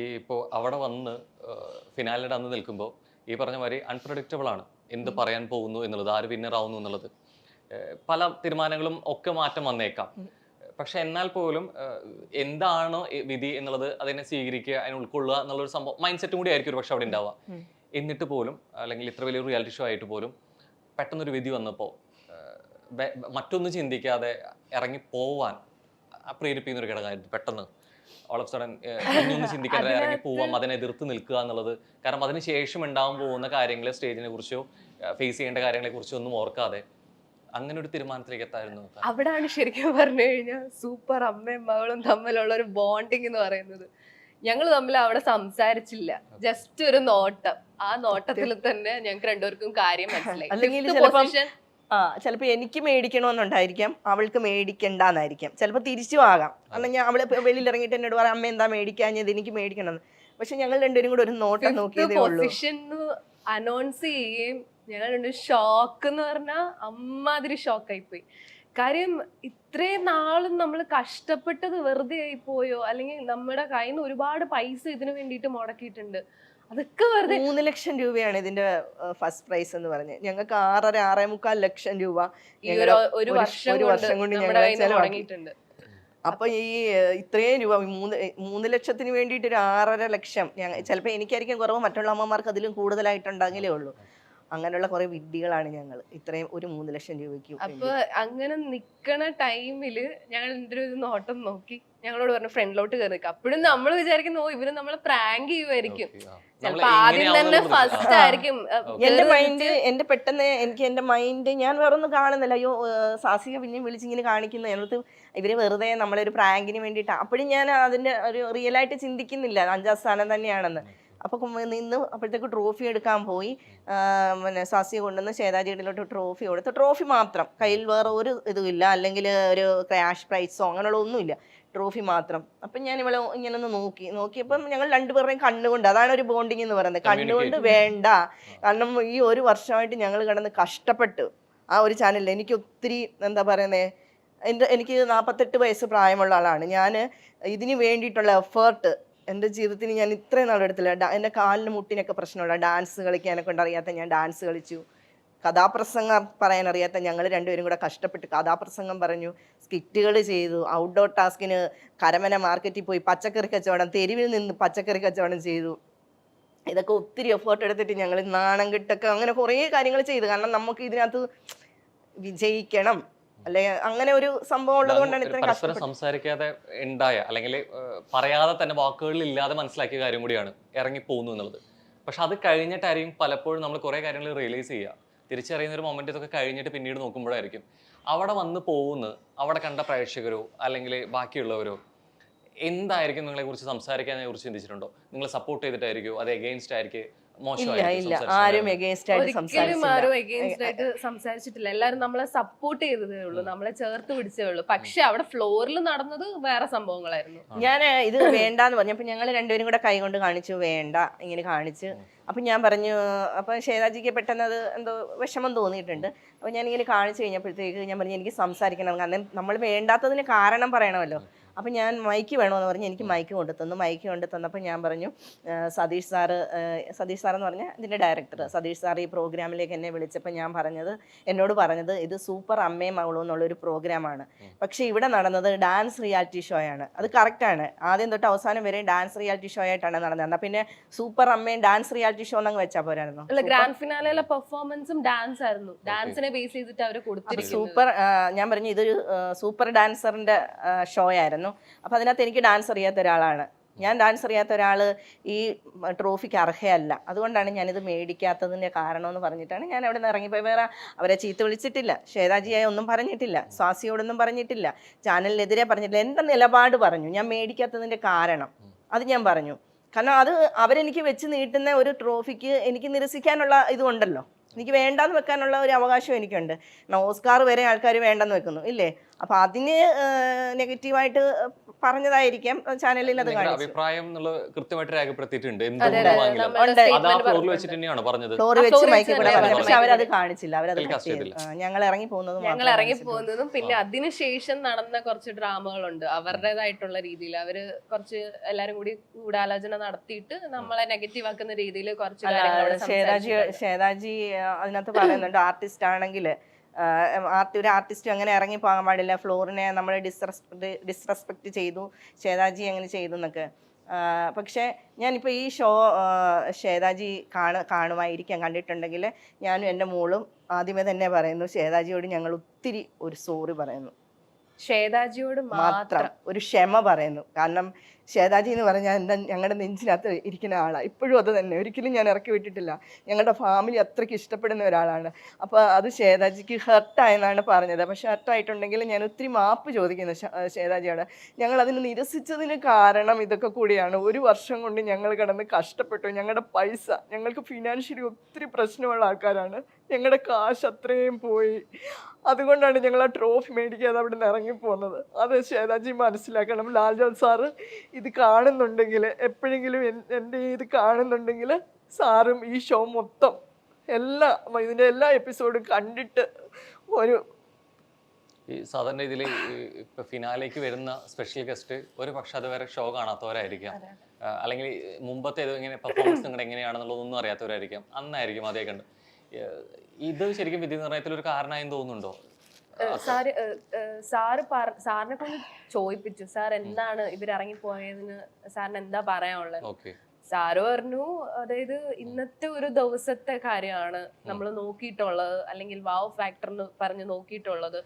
ഈ ഇപ്പോൾ അവിടെ വന്ന് ഫിനാലിയുടെ അന്ന് നിൽക്കുമ്പോൾ ഈ പറഞ്ഞ മാതിരി അൺപ്രഡിക്റ്റബിൾ ആണ്. എന്ത് പറയാൻ പോകുന്നു എന്നുള്ളത് ആര് വിന്നർ ആവുന്നു എന്നുള്ളത്. പല തീരുമാനങ്ങളും ഒക്കെ മാറ്റം വന്നേക്കാം. പക്ഷെ എന്നാൽ പോലും എന്താണോ വിധി എന്നുള്ളത് അതിനെ സ്വീകരിക്കുക അതിനെ ഉൾക്കൊള്ളുക എന്നുള്ളൊരു സംഭവം മൈൻഡ് സെറ്റും കൂടി ആയിരിക്കും ഒരു പക്ഷെ അവിടെ ഉണ്ടാവുക. എന്നിട്ട് പോലും അല്ലെങ്കിൽ ഇത്ര വലിയൊരു റിയാലിറ്റി ഷോ ആയിട്ട് പോലും പെട്ടെന്നൊരു വിധി വന്നപ്പോൾ മറ്റൊന്നും ചിന്തിക്കാതെ ഇറങ്ങി പോവാൻ പ്രേരിപ്പിക്കുന്ന ഒരു ഘടകമായിരുന്നു പെട്ടെന്ന്. ഓൾ ഓഫ് സഡൻ ഒന്നും ചിന്തിക്കാതെ ഇറങ്ങി പോവാം അതിനെ എതിർത്ത് നിൽക്കുക എന്നുള്ളത്. കാരണം അതിന് ശേഷം ഉണ്ടാവാൻ പോകുന്ന കാര്യങ്ങളെ സ്റ്റേജിനെ കുറിച്ചോ ഫേസ് ചെയ്യേണ്ട കാര്യങ്ങളെ കുറിച്ചോ ഒന്നും ഓർക്കാതെ അങ്ങനെ ഒരു തീരുമാനത്തിലേക്ക് എത്തായിരുന്നു അവിടാണ് ശരിക്കും പറഞ്ഞു കഴിഞ്ഞാൽ സൂപ്പർ അമ്മയും മകളും തമ്മിലുള്ള ഒരു ബോണ്ടിങ് എന്ന് പറയുന്നത്. ഞങ്ങൾ തമ്മിൽ അവിടെ സംസാരിച്ചില്ല. ജസ്റ്റ് ഒരു നോട്ടം. ആ നോട്ടത്തിൽ തന്നെ ഞങ്ങൾക്ക് രണ്ടുപേർക്കും കാര്യം മനസ്സിലായി. ആ ചിലപ്പോൾ എനിക്ക് മേടിക്കണമെന്നുണ്ടായിരിക്കാം അവൾക്ക് മേടിക്കണ്ടെന്നായിരിക്കാം. ചിലപ്പോൾ തിരിച്ചു ആകാം. അന്ന് ഞാൻ അവളെ വെളിയിൽ ഇറങ്ങിയിട്ട് എന്നോട് പറയാം അമ്മ എന്താ മേടിക്കാഞ്ഞത്? എനിക്ക് മേടിക്കണം പക്ഷെ ഞങ്ങൾ രണ്ടുപേരും കൂടെ ഒരു നോട്ടം നോക്കിയതേ ഉള്ളൂ. അനൗൺസ് ചെയ്യുകയും ഞങ്ങൾ ഷോക്ക് എന്ന് പറഞ്ഞാൽ അമ്മാതിരി ഷോക്കായി പോയി കാര്യം ഇത്രയും നാളും നമ്മൾ കഷ്ടപ്പെട്ടത് വെറുതെ ആയി പോയോ? അല്ലെങ്കിൽ നമ്മുടെ കയ്യിൽ നിന്ന് ഒരുപാട് പൈസ ഇതിനു വേണ്ടിയിട്ട് മുടക്കിയിട്ടുണ്ട്. അതൊക്കെ വെറുതെ മൂന്ന് ലക്ഷം രൂപയാണ് ഇതിന്റെ ഫസ്റ്റ് പ്രൈസ് എന്ന് പറഞ്ഞത് ഞങ്ങൾക്ക് ആറര ആറേ മുക്കാൽ ലക്ഷം രൂപ ഒരു വർഷം കൊണ്ട് ഞങ്ങൾ അപ്പൊ ഈ ഇത്രയും രൂപ മൂന്ന് മൂന്ന് ലക്ഷത്തിന് വേണ്ടിയിട്ട് ഒരു ആറര ലക്ഷം ഞങ്ങൾ ചിലപ്പോൾ എനിക്കായിരിക്കും കുറവ് മറ്റുള്ള അമ്മമാർക്ക് അതിലും കൂടുതലായിട്ടുണ്ടെങ്കിലേ ഉള്ളൂ. അങ്ങനെയുള്ള കുറെ വിഡ്ഢികളാണ് ഞങ്ങൾ ഇത്രയും ഒരു മൂന്ന് ലക്ഷം രൂപയ്ക്ക് അപ്പൊ അങ്ങനെ നിക്കണ ടൈമിൽ ഞങ്ങൾ എന്റെ ഒരു നോട്ടം നോക്കി ഞങ്ങളോട് പറഞ്ഞു ഫ്രണ്ടിലോട്ട് കയറി നിൽക്കുക അപ്പോഴും നമ്മൾ വിചാരിക്കുന്നു ഓ ഇവർ നമ്മളെ പ്രാങ്ക് ചെയ്യുമായിരിക്കും ചിലപ്പോ ആദ്യം തന്നെ ഫസ്റ്റ് ആയിരിക്കും എന്റെ മൈൻഡ് എന്റെ പെട്ടെന്ന് എനിക്ക് എന്റെ മൈൻഡ് ഞാൻ വേറെ ഒന്നും കാണുന്നില്ല. അയ്യോ സാസിക പിന്നെ വിളിച്ചിങ്ങനെ കാണിക്കുന്നു. എന്നിട്ട് ഇവർ വെറുതെ നമ്മളെ ഒരു പ്രാങ്കിന് വേണ്ടിയിട്ട്. അപ്പോഴും ഞാൻ അതിന്റെ ഒരു റിയൽ ആയിട്ട് ചിന്തിക്കുന്നില്ല. അഞ്ചാം സ്ഥാനം തന്നെയാണെന്ന്. അപ്പൊ കും- നിന്ന് അപ്പോഴത്തേക്ക് ട്രോഫി എടുക്കാൻ പോയി. പിന്നെ സസ്യ കൊണ്ടുവന്ന് ശേതാജിയുടെ ട്രോഫി കൊടുത്ത്. ട്രോഫി മാത്രം. കയ്യിൽ വേറെ ഒരു ഇതും ഇല്ല അല്ലെങ്കിൽ ഒരു ക്യാഷ് പ്രൈസോ അങ്ങനെയുള്ള ഒന്നുമില്ല. ട്രോഫി മാത്രം. അപ്പം ഞാൻ ഇവളെ ഇങ്ങനെ ഒന്ന് നോക്കി. നോക്കിയപ്പം ഞങ്ങൾ രണ്ടുപേരുടെയും കണ്ണുകൊണ്ട് അതാണ് ഒരു ബോണ്ടിങ് എന്ന് പറയുന്നത്. കണ്ണുകൊണ്ട് വേണ്ട. കാരണം ഈ ഒരു വർഷമായിട്ട് ഞങ്ങൾ കിടന്ന് കഷ്ടപ്പെട്ടു ആ ഒരു ചാനലിൽ എനിക്ക് ഒത്തിരി എന്താ പറയുന്നത് എന്റെ എനിക്ക് നാൽപ്പത്തെട്ട് വയസ്സ് പ്രായമുള്ള ആളാണ്. ഞാൻ ഇതിന് വേണ്ടിയിട്ടുള്ള എഫേർട്ട് എന്റെ ജീവിതത്തിൽ ഞാൻ ഇത്രയും നാളെടുത്തില്ല എന്റെ കാലിന് മുട്ടിനൊക്കെ പ്രശ്നമുള്ള ഡാൻസ് കളിക്കാനൊക്കെ കൊണ്ട് അറിയാത്ത ഞാൻ ഡാൻസ് കളിച്ചു. കഥാപ്രസംഗം പറയാൻ അറിയാത്ത ഞങ്ങൾ രണ്ടുപേരും കൂടെ കഷ്ടപ്പെട്ട് കഥാപ്രസംഗം പറഞ്ഞു. സ്കിറ്റുകൾ ചെയ്തു. ഔട്ട്ഡോർ ടാസ്കിന് കരമന മാർക്കറ്റിൽ പോയി പച്ചക്കറി കച്ചവടം തെരുവിൽ നിന്ന് പച്ചക്കറി കച്ചവടം ചെയ്തു. ഇതൊക്കെ ഒത്തിരി എഫേർട്ട് എടുത്തിട്ട് ഞങ്ങൾ നാണം കിട്ടൊക്കെ അങ്ങനെ കുറേ കാര്യങ്ങൾ ചെയ്തു. കാരണം നമുക്ക് ഇതിനകത്ത് വിജയിക്കണം. അല്ലെ അങ്ങനെ ഒരു സംഭവം ഉള്ളത് കൊണ്ടാണ് ഇത്രയും പരസ്പരം സംസാരിക്കാതെ ഉണ്ടായ അല്ലെങ്കിൽ പറയാതെ തന്നെ വാക്കുകളിൽ ഇല്ലാതെ മനസ്സിലാക്കിയ കാര്യം കൂടിയാണ് ഇറങ്ങി പോകുന്നു എന്നുള്ളത്. പക്ഷെ അത് കഴിഞ്ഞിട്ടായിരിക്കും പലപ്പോഴും നമ്മൾ കുറെ കാര്യങ്ങൾ റിയലൈസ് ചെയ്യുക. തിരിച്ചറിയുന്ന ഒരു മൊമെന്റ് ഇതൊക്കെ കഴിഞ്ഞിട്ട് പിന്നീട് നോക്കുമ്പോഴായിരിക്കും. അവിടെ വന്ന് പോകുന്ന അവിടെ കണ്ട പ്രേക്ഷകരോ അല്ലെങ്കിൽ ബാക്കിയുള്ളവരോ എന്തായിരിക്കും നിങ്ങളെ കുറിച്ച് സംസാരിക്കാനെ കുറിച്ച് ചിന്തിച്ചിട്ടുണ്ടോ? നിങ്ങൾ സപ്പോർട്ട് ചെയ്തിട്ടായിരിക്കും? അത് എഗെയിൻസ്റ്റ് ആയിരിക്കും? ഇല്ല ഇല്ല. ആരും എഗൈൻസ്റ്റ് ആയിട്ട് ഒരിക്കലും സംസാരിച്ചില്ല. ആരും എഗെയിൻസ്റ്റ് ആയിട്ട് സംസാരിച്ചിട്ടില്ല. എല്ലാരും നമ്മളെ സപ്പോർട്ട് ചെയ്തതേ ഉള്ളൂ. നമ്മളെ ചേർത്ത് പിടിച്ചേ ഉള്ളൂ. പക്ഷെ അവിടെ ഫ്ലോറിൽ നടന്നത് വേറെ സംഭവങ്ങളായിരുന്നു. ഞാൻ ഇത് വേണ്ടാന്ന് പറഞ്ഞു. അപ്പൊ ഞങ്ങൾ രണ്ടുപേരും കൂടെ കൈ കൊണ്ട് കാണിച്ചു വേണ്ട ഇങ്ങനെ കാണിച്ച്. അപ്പൊ ഞാൻ പറഞ്ഞു അപ്പൊ ശേതാജിക്ക് പെട്ടെന്ന് അത് എന്തോ വിഷമം തോന്നിയിട്ടുണ്ട്. അപ്പൊ ഞാൻ ഇങ്ങനെ കാണിച്ചു കഴിഞ്ഞപ്പോഴത്തേക്ക് ഞാൻ പറഞ്ഞു എനിക്ക് സംസാരിക്കണം. കാരണം നമ്മൾ വേണ്ടാത്തതിന് കാരണം പറയണമല്ലോ. അപ്പൊ ഞാൻ മൈക്ക് വേണമെന്ന് പറഞ്ഞ് എനിക്ക് മൈക്ക് കൊണ്ടു തന്നു. മൈക്ക് കൊണ്ടു തന്നപ്പോൾ ഞാൻ പറഞ്ഞു സതീഷ് സാറ് സതീഷ് സാർ എന്ന് പറഞ്ഞാൽ ഇതിന്റെ ഡയറക്ടർ സതീഷ് സാർ ഈ പ്രോഗ്രാമിലേക്ക് എന്നെ വിളിച്ചപ്പോൾ ഞാൻ പറഞ്ഞത് എന്നോട് പറഞ്ഞത് ഇത് സൂപ്പർ അമ്മയും മകളും എന്നുള്ളൊരു പ്രോഗ്രാമാണ്. പക്ഷേ ഇവിടെ നടന്നത് ഡാൻസ് റിയാലിറ്റി ഷോ ആണ്. അത് കറക്റ്റാണ് ആണ്. ആദ്യം തൊട്ട് അവസാനം വരെ ഡാൻസ് റിയാലിറ്റി ഷോ ആയിട്ടാണ് നടന്നത്. എന്നാൽ പിന്നെ സൂപ്പർ അമ്മയും ഡാൻസ് റിയാലിറ്റി ഷോ എന്നങ്ങ് വെച്ചാൽ പോരായിരുന്നു. അല്ല ഗ്രാൻഡ് ഫിനാലയിലെ പെർഫോമൻസും ഡാൻസ് ആയിരുന്നു. ഡാൻസിനെ ബേസ് ചെയ്തിട്ട് അവർ കൊടുത്തിരിക്കുന്നത്. സൂപ്പർ ഞാൻ പറഞ്ഞു ഇതൊരു സൂപ്പർ ഡാൻസറിന്റെ ഷോ ആയിരുന്നു. അപ്പൊ അതിനകത്ത് എനിക്ക് ഡാൻസ് അറിയാത്ത ഒരാളാണ്. ഞാൻ ഡാൻസ് അറിയാത്ത ഒരാൾ ഈ ട്രോഫിക്ക് അർഹയല്ല. അതുകൊണ്ടാണ് ഞാനിത് മേടിക്കാത്തതിന്റെ കാരണം എന്ന് പറഞ്ഞിട്ടാണ് ഞാൻ അവിടെ നിന്ന് ഇറങ്ങിപ്പോയി വേറെ അവരെ ചീത്ത വിളിച്ചിട്ടില്ല. ശ്വേതാജിയായി ഒന്നും പറഞ്ഞിട്ടില്ല. സ്വാസിയോടൊന്നും പറഞ്ഞിട്ടില്ല. ചാനലിനെതിരെ പറഞ്ഞിട്ടില്ല. എന്റെ നിലപാട് പറഞ്ഞു. ഞാൻ മേടിക്കാത്തതിന്റെ കാരണം. അത് ഞാൻ പറഞ്ഞു. കാരണം അത് അവരെനിക്ക് വെച്ച് നീട്ടുന്ന ഒരു ട്രോഫിക്ക് എനിക്ക് നിരസിക്കാനുള്ള ഇതുണ്ടല്ലോ. എനിക്ക് വേണ്ടാന്ന് വെക്കാനുള്ള ഒരു അവകാശം എനിക്കുണ്ട്. ഓസ്കാർ വരെ ആൾക്കാർ വേണ്ടെന്ന് വെക്കുന്നു ഇല്ലേ? അപ്പൊ അതിന് നെഗറ്റീവായിട്ട് പറഞ്ഞതായിരിക്കാം ചാനലിൽ അത് അഭിപ്രായം കൃത്യമായിട്ട് രേഖപ്പെടുത്തിയിട്ടുണ്ട്. പക്ഷെ അവരത് കാണിച്ചില്ല. അവരത് ഞങ്ങൾ ഇറങ്ങി പോകുന്നതും ഞങ്ങൾ ഇറങ്ങി. പോകുന്നതും പിന്നെ അതിനുശേഷം നടന്ന കുറച്ച് ഡ്രാമകളുണ്ട്. അവരുടേതായിട്ടുള്ള രീതിയിൽ അവർ കുറച്ച് എല്ലാരും കൂടി ഗൂഢാലോചന നടത്തിയിട്ട് നമ്മളെ നെഗറ്റീവ് ആക്കുന്ന രീതിയിൽ കുറച്ച് ശേതാജി കാര്യങ്ങൾ അതിനകത്ത് പറയുന്നുണ്ട് ആർട്ടിസ്റ്റ് ആണെങ്കിൽ ആർട്ടി ഒരു ആർട്ടിസ്റ്റ് അങ്ങനെ ഇറങ്ങി പോകാൻ പാടില്ല ഫ്ലോറിനെ നമ്മൾ ഡിസ്റെസ്പെക്ട് ഡിസ്റെസ്പെക്ട് ചെയ്തു ശ്വേതാജി അങ്ങനെ ചെയ്തു എന്നൊക്കെ. പക്ഷേ ഞാനിപ്പോൾ ഈ ഷോ ശ്വേതാജി കാണ കാണുമായിരിക്കാം കണ്ടിട്ടുണ്ടെങ്കിൽ ഞാനും എന്റെ മോളും ആദ്യമേ തന്നെ പറയുന്നു ശ്വേതാജിയോട് ഞങ്ങൾ ഒത്തിരി ഒരു സോറി പറയുന്നു. ഷേതാജിയോട് മാത്രം ഒരു ക്ഷമ പറയുന്നു. കാരണം ശ്വേതാജി എന്ന് പറഞ്ഞാൽ എന്താ ഞങ്ങളുടെ നെഞ്ചിനകത്ത് ഇരിക്കുന്ന ആളാണ് ഇപ്പോഴും അത് തന്നെ. ഒരിക്കലും ഞാൻ ഇറക്കി വിട്ടിട്ടില്ല. ഞങ്ങളുടെ ഫാമിലി അത്രയ്ക്ക് ഇഷ്ടപ്പെടുന്ന ഒരാളാണ്. അപ്പോൾ അത് ശ്വേതാജിക്ക് ഹർട്ടായെന്നാണ് പറഞ്ഞത്. പക്ഷെ ഹർട്ടായിട്ടുണ്ടെങ്കിൽ ഞാൻ ഒത്തിരി മാപ്പ് ചോദിക്കുന്നു ശ്വേതാജിയോട്. ഞങ്ങൾ അതിന് നിരസിച്ചതിന് കാരണം ഇതൊക്കെ കൂടിയാണ്. ഒരു വർഷം കൊണ്ട് ഞങ്ങൾ കിടന്ന് കഷ്ടപ്പെട്ടു. ഞങ്ങളുടെ പൈസ ഞങ്ങൾക്ക് ഫിനാൻഷ്യലി ഒത്തിരി പ്രശ്നമുള്ള ആൾക്കാരാണ്. ഞങ്ങളുടെ കാശ് അത്രയും പോയി. അതുകൊണ്ടാണ് ഞങ്ങൾ ആ ട്രോഫി മേടിക്കാതെ അവിടെ നിന്ന് ഇറങ്ങിപ്പോകുന്നത് അത് ശ്വേതാജി മനസ്സിലാക്കണം. ലാൽജോൺ സാറ് ഇത് കാണുന്നുണ്ടെങ്കിൽ എപ്പോഴെങ്കിലും എൻ- എന്റെ ഇത് കാണുന്നുണ്ടെങ്കിൽ സാറും ഈ ഷോ മൊത്തം എല്ലാ ഇതിന്റെ എല്ലാ എപ്പിസോഡും കണ്ടിട്ട് ഒരു ഈ സാധാരണ ഇതിൽ ഇപ്പൊ ഫിനാലേക്ക് വരുന്ന സ്പെഷ്യൽ ഗസ്റ്റ് ഒരു പക്ഷെ അതുവരെ ഷോ കാണാത്തവരായിരിക്കാം. അല്ലെങ്കിൽ മുമ്പത്തെ ഇത് ഇങ്ങനെ പെർഫോമൻസ് നിങ്ങളുടെ എങ്ങനെയാണെന്നുള്ളതൊന്നും അറിയാത്തവരായിരിക്കാം. അന്നായിരിക്കും അതേ കണ്ട് ഇത് ശരിക്കും വിധി നിർണയത്തിൽ ഒരു കാരണമായെന്ന് തോന്നുന്നുണ്ടോ? സാറ് സാറ് സാറിനെ കൊണ്ട് ചോദിപ്പിച്ചു. സാർ എന്താണ് ഇവരിറങ്ങി പോയതിന് സാറിന് എന്താ പറയാനുള്ളത് സാറ് പറഞ്ഞു അതായത് ഇന്നത്തെ ഒരു ദിവസത്തെ കാര്യമാണ് നമ്മൾ നോക്കിയിട്ടുള്ളത് അല്ലെങ്കിൽ വാവ് ഫാക്ടർ എന്ന് പറഞ്ഞ് നോക്കിയിട്ടുള്ളത്.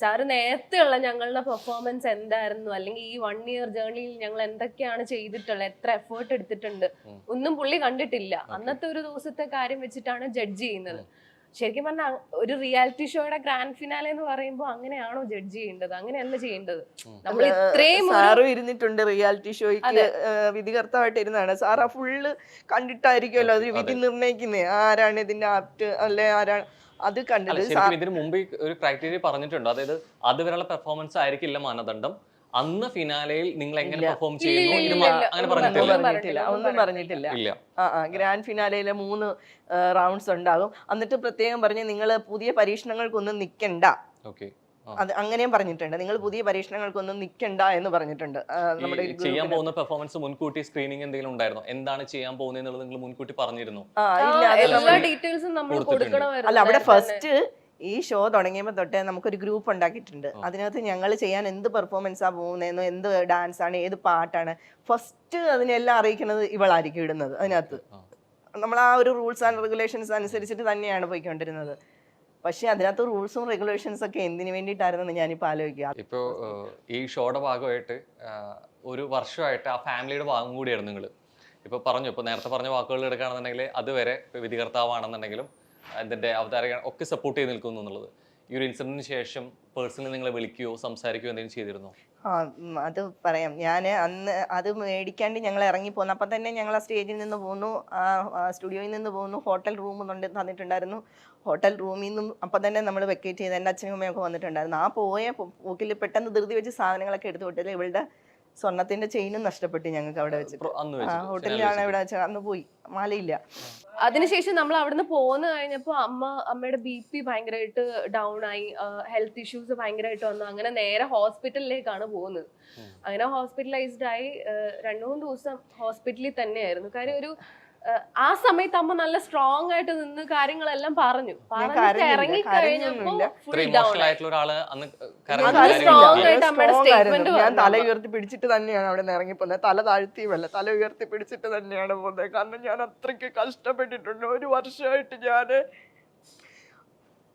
സാറ് നേരത്തെയുള്ള ഞങ്ങളുടെ പെർഫോമൻസ് എന്തായിരുന്നു? അല്ലെങ്കിൽ ഈ വൺ ഇയർ ജേർണിയിൽ ഞങ്ങൾ എന്തൊക്കെയാണ് ചെയ്തിട്ടുള്ളത്? എത്ര എഫേർട്ട് എടുത്തിട്ടുണ്ട്? ഒന്നും പുള്ളി കണ്ടിട്ടില്ല. അന്നത്തെ ഒരു ദിവസത്തെ കാര്യം വെച്ചിട്ടാണ് ജഡ്ജ് ചെയ്യുന്നത്. ശരിക്കും പറഞ്ഞാൽ ഒരു റിയാലിറ്റി ഷോയുടെ ഗ്രാൻഡ് ഫിനാലെ എന്ന് പറയുമ്പോൾ അങ്ങനെയാണോ ജഡ്ജ് ചെയ്യേണ്ടത്? അങ്ങനെയല്ല ചെയ്യേണ്ടത്. നമ്മൾ ഇത്രയും സാറും ഇരുന്നിട്ടുണ്ട് റിയാലിറ്റി ഷോയ്ക്ക്. വിധികർത്താവായിട്ട് ഇരുന്നാണ്. സാർ ആ ഫുള്ള് കണ്ടിട്ടായിരിക്കുമല്ലോ അത് വിധി നിർണയിക്കുന്നേ. ആരാണ് ഇതിന്റെ ആപ്റ്റ് അല്ലെ ആരാണ് അത് കണ്ടിട്ട് ഇതിന് മുമ്പ് ഒരു ക്രൈറ്റീരിയ പറഞ്ഞിട്ടുണ്ട്. അതായത് അതുവരെയുള്ള പെർഫോമൻസ് ആയിരിക്കില്ല മാനദണ്ഡം. അന്ന് ഫിനാലയിൽ നിങ്ങൾ എങ്ങനെ പെർഫോം ചെയ്യുന്നു. അങ്ങനെ പറഞ്ഞിട്ടില്ല. ഒന്നും പറഞ്ഞിട്ടില്ല. ഗ്രാൻഡ് ഫിനാലയിലെ മൂന്ന് റൗണ്ട്സ് ഉണ്ടാകും. എന്നിട്ട് പ്രത്യേകം പറഞ്ഞ് നിങ്ങൾ പുതിയ പരീക്ഷണങ്ങൾക്കൊന്നും നിൽക്കണ്ട ഓക്കെ അത് അങ്ങനെയും പറഞ്ഞിട്ടുണ്ട്. നിങ്ങൾ പുതിയ പരീക്ഷണങ്ങൾക്കൊന്നും നിൽക്കണ്ട എന്ന് പറഞ്ഞിട്ടുണ്ട്. നമ്മുടെ ചെയ്യാൻ പോകുന്ന പെർഫോമൻസ് മുൻകൂട്ടി സ്ക്രീനിങ് എന്തെങ്കിലും ഉണ്ടായിരുന്നോ? എന്താണ് ചെയ്യാൻ പോകുന്നത് എന്നുള്ളത് നിങ്ങൾ മുൻകൂട്ടി പറഞ്ഞിരുന്നു. അല്ല അവിടെ ഫസ്റ്റ് ഈ ഷോ തുടങ്ങിയപ്പോൾ തൊട്ടേ നമുക്കൊരു ഗ്രൂപ്പ് ഉണ്ടാക്കിയിട്ടുണ്ട്. അതിനകത്ത് ഞങ്ങൾ ചെയ്യാൻ എന്ത് പെർഫോമൻസാണ് പോകുന്നതെന്നോ എന്ത് ഡാൻസ് ആണ് ഏത് പാട്ടാണ് ഫസ്റ്റ് അതിനെല്ലാം അറിയിക്കുന്നത് ഇവളായിരിക്കും ഇടുന്നത് അതിനകത്ത്. നമ്മൾ ആ ഒരു റൂൾസ് ആൻഡ് റെഗുലേഷൻസ് അനുസരിച്ചിട്ട് തന്നെയാണ് പോയിക്കൊണ്ടിരുന്നത്. പക്ഷെ അതിനകത്ത് റൂൾസും റെഗുലേഷൻസ് ഒക്കെ എന്തിനു വേണ്ടിയിട്ടായിരുന്നു ഞാനിപ്പോൾ ആലോചിക്കുക. ഇപ്പോൾ ഈ ഷോയുടെ ഭാഗമായിട്ട് ഒരു വർഷമായിട്ട് ആ ഫാമിലിയുടെ ഭാഗം കൂടിയായിരുന്നു നിങ്ങൾ ഇപ്പോൾ പറഞ്ഞു ഇപ്പോൾ നേരത്തെ പറഞ്ഞ വാക്കുകൾ എടുക്കുകയാണെന്നുണ്ടെങ്കിൽ അതുവരെ വിധികർത്താവാണെന്നുണ്ടെങ്കിലും അതിന്റെ അവതാരക ഒക്കെ സപ്പോർട്ട് ചെയ്ത് നിൽക്കുന്നു എന്നുള്ളത്. ഈ ഒരു ഇൻസിഡന്റിന് ശേഷം പേഴ്സണലി നിങ്ങളെ വിളിക്കുകയോ സംസാരിക്കുകയോ എന്തെങ്കിലും ചെയ്തിരുന്നോ? ആ അത് പറയാം. ഞാൻ അന്ന് അത് മേടിക്കാണ്ട് ഞങ്ങൾ ഇറങ്ങി പോന്നു. അപ്പം തന്നെ ഞങ്ങൾ ആ സ്റ്റേജിൽ നിന്ന് പോന്നു. ആ സ്റ്റുഡിയോയിൽ നിന്ന് പോന്നു. ഹോട്ടൽ റൂം കൊണ്ട് തന്നിട്ടുണ്ടായിരുന്നു. ഹോട്ടൽ റൂമിൽ നിന്നും അപ്പം തന്നെ നമ്മൾ വെക്കേറ്റ് ചെയ്ത് എന്റെ അച്ഛനും അമ്മയൊക്കെ വന്നിട്ടുണ്ടായിരുന്നു. ആ പോയ പോ- പോക്കിൽ പെട്ടെന്ന് ധൃതി വെച്ച് സാധനങ്ങളൊക്കെ എടുത്തു വിട്ടില്ല ഇവളുടെ സ്വർണത്തിന്റെ ചെയിനും നഷ്ടപ്പെട്ടു ഞങ്ങൾക്ക് അവിടെ വെച്ചിട്ട്. ആ വെച്ചിട്ട് ഹോട്ടലിലാണ് ഇവിടെ വെച്ചത് അന്ന് പോയി. മാലയില്ല. അതിനുശേഷം നമ്മൾ അവിടുന്ന് പോന്ന് കഴിഞ്ഞപ്പോ അമ്മ അമ്മയുടെ ബി പി ഭയങ്കരമായിട്ട് ഡൗൺ ആയി. ഹെൽത്ത് ഇഷ്യൂസ് ഭയങ്കരമായിട്ട് വന്നു. അങ്ങനെ നേരെ ഹോസ്പിറ്റലിലേക്കാണ് പോകുന്നത്. അങ്ങനെ ഹോസ്പിറ്റലൈസ്ഡ് ആയി. രണ്ടു മൂന്ന് ദിവസം ഹോസ്പിറ്റലിൽ തന്നെയായിരുന്നു. കാര്യം ഒരു ആ സമയത്ത് അമ്മ നല്ല സ്ട്രോങ് ആയിട്ട് നിന്ന് കാര്യങ്ങളെല്ലാം പറഞ്ഞു. പറഞ്ഞിട്ട് ഇറങ്ങി കഴിഞ്ഞപ്പോ. ഞാൻ തല. ഉയർത്തി പിടിച്ചിട്ട് തന്നെയാണ് അവിടെ നിന്ന് ഇറങ്ങിപ്പോകുന്നത് തല താഴ്ത്തിയുമല്ല തല ഉയർത്തി പിടിച്ചിട്ട് തന്നെയാണ് പോകുന്നത് കാരണം ഞാൻ അത്രയ്ക്ക് കഷ്ടപ്പെട്ടിട്ടുണ്ട്. ഒരു വർഷമായിട്ട് ഞാൻ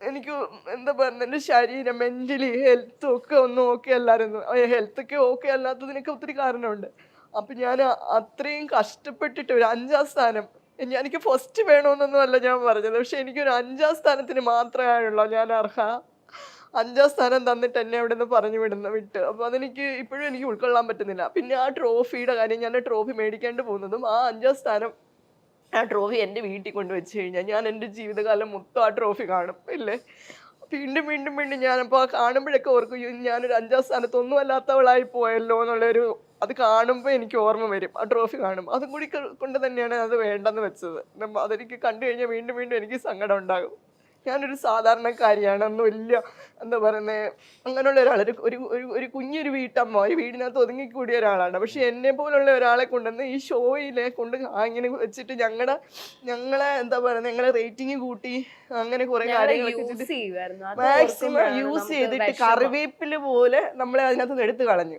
എനിക്ക് എന്താ പറയുക എന്റെ ശരീരം മെന്റലി ഹെൽത്തും ഒക്കെ ഒന്നും ഓക്കെ അല്ലായിരുന്നു. ഹെൽത്തൊക്കെ ഓക്കെ അല്ലാത്തതിനൊക്കെ ഒത്തിരി കാരണമുണ്ട്. അപ്പം ഞാൻ അത്രയും കഷ്ടപ്പെട്ടിട്ട് ഒരു അഞ്ചാം സ്ഥാനം എനിക്ക് ഫസ്റ്റ് വേണമെന്നൊന്നുമല്ല ഞാൻ പറഞ്ഞത്. പക്ഷെ എനിക്കൊരു അഞ്ചാം സ്ഥാനത്തിന് മാത്രമായുള്ളൂ ഞാൻ അർഹ. അഞ്ചാം സ്ഥാനം തന്നിട്ട് എന്നെ അവിടെ നിന്ന് പറഞ്ഞു വിടുന്ന വിട്ട്. അപ്പോൾ അതെനിക്ക് ഇപ്പോഴും എനിക്ക് ഉൾക്കൊള്ളാൻ പറ്റുന്നില്ല. പിന്നെ ആ ട്രോഫിയുടെ കാര്യം ഞാൻ ട്രോഫി മേടിക്കേണ്ടി പോകുന്നതും ആ അഞ്ചാം സ്ഥാനം ആ ട്രോഫി എന്റെ വീട്ടിൽ കൊണ്ട് വെച്ച് കഴിഞ്ഞാൽ ഞാൻ എന്റെ ജീവിതകാലം മൊത്തം ആ ട്രോഫി കാണും. ഇല്ലേ? വീണ്ടും വീണ്ടും വീണ്ടും ഞാനപ്പോൾ കാണുമ്പോഴൊക്കെ ഓർക്കും "അയ്യോ, ഞാനൊരു അഞ്ചാം സ്ഥാനത്തൊന്നും അല്ലാത്തവളായി പോയല്ലോ എന്നുള്ളൊരു അത് കാണുമ്പോൾ എനിക്ക് ഓർമ്മ വരും. ആ ട്രോഫി കാണും അതും കൂടി കൊണ്ട് തന്നെയാണ് അത് വേണ്ടെന്ന് വെച്ചത്. അതെനിക്ക് കണ്ടു കഴിഞ്ഞാൽ വീണ്ടും വീണ്ടും എനിക്ക് സങ്കടം ഉണ്ടാകും. ഞാനൊരു സാധാരണക്കാരിയാണ്. അന്ന് വലിയ എന്താ പറയുന്നത് അങ്ങനെയുള്ള ഒരാൾ ഒരു ഒരു ഒരു- കുഞ്ഞൊരു വീട്ടമ്മ. ഒരു വീടിനകത്ത് ഒതുങ്ങിക്കൂടിയ ഒരാളാണ്. പക്ഷെ എന്നെ പോലുള്ള ഒരാളെ കൊണ്ടുവന്ന് ഈ ഷോയിലെ കൊണ്ട് ഇങ്ങനെ വെച്ചിട്ട് ഞങ്ങളുടെ ഞങ്ങളെ എന്താ പറയുന്നത് ഞങ്ങളെ റേറ്റിംഗ് കൂട്ടി അങ്ങനെ കുറെ കാര്യങ്ങൾ മാക്സിമം യൂസ് ചെയ്തിട്ട്. കറിവേപ്പിൽ പോലെ നമ്മളെ അതിനകത്ത് നിന്ന് എടുത്തു കളഞ്ഞു.